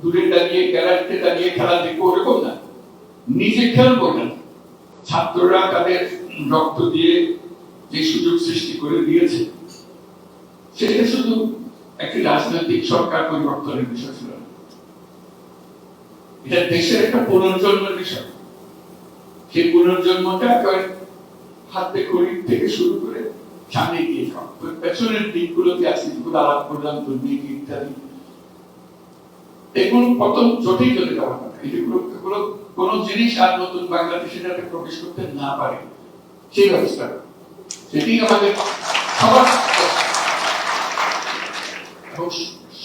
দূরে দাঁড়িয়ে গ্যালারিতে দাঁড়িয়ে খেলা দেখব, ওরকম না। নিজে খেলব না। ছাত্ররা তাদের রক্ত দিয়ে যে সুযোগ সৃষ্টি করে দিয়েছে, সেটা শুধু একটি রাজনৈতিক সরকার পরিবর্তনের বিষয় ছিল এটা দেশের একটা পুনর্জন্মের বিষয়। সেই পুনর্জন্মটা হাতে খড়ির থেকে শুরু করে সামনে গিয়ে পেছনের দিকগুলোতে যেগুলো আলাপ করলাম, দুর্নীতি ইত্যাদি এগুলো প্রথম জটেই চলে যাওয়ার এগুলো এগুলো কোন জিনিস আর নতুন বাংলাদেশে যাতে প্রবেশ করতে না পারে। সেই ব্যবস্থা। সেটি আমাদের সবার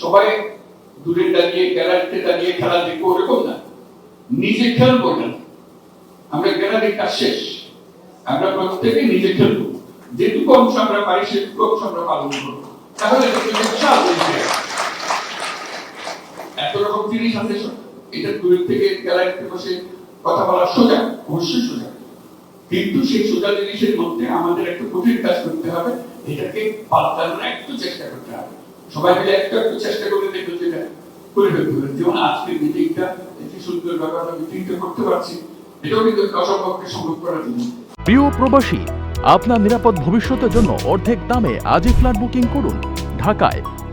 সবাই দূরে দাঁড়িয়ে গ্যালারিতে দাঁড়িয়ে খেলা দেখব ওরকম না। নিজে খেলব না। আমরা গ্যালারির কাজ শেষ। আমরা প্রত্যেকে নিজে খেলব। যেটুকু অংশ আমরা পারি, সেটুকু অংশ আমরা পালন করব। তাহলে আছে সব। এটা থেকে বসে কথা বলা সোজা, অবশ্যই সোজা। কিন্তু সেই সোজা জিনিসের মধ্যে আমাদের একটা কঠিন কাজ করতে হবে। এটাকে পাল্টানোর একটু চেষ্টা করতে হবে। সবাই মিলে একটু একটু চেষ্টা করে দেখব যেটা করে ফেলতে যেমন আজকের মিটিংটা একটি সুন্দর ব্যাপার মিটিংটা করতে পারছি। এটাও কিন্তু অসম্ভবকে সম্ভব করার জন্য। প্রিয় প্রবাসী, আপনার নিরাপদ ভবিষ্যতের জন্য অর্ধেক দামে আজই ফ্ল্যাট বুকিং করুন। ঢাকায়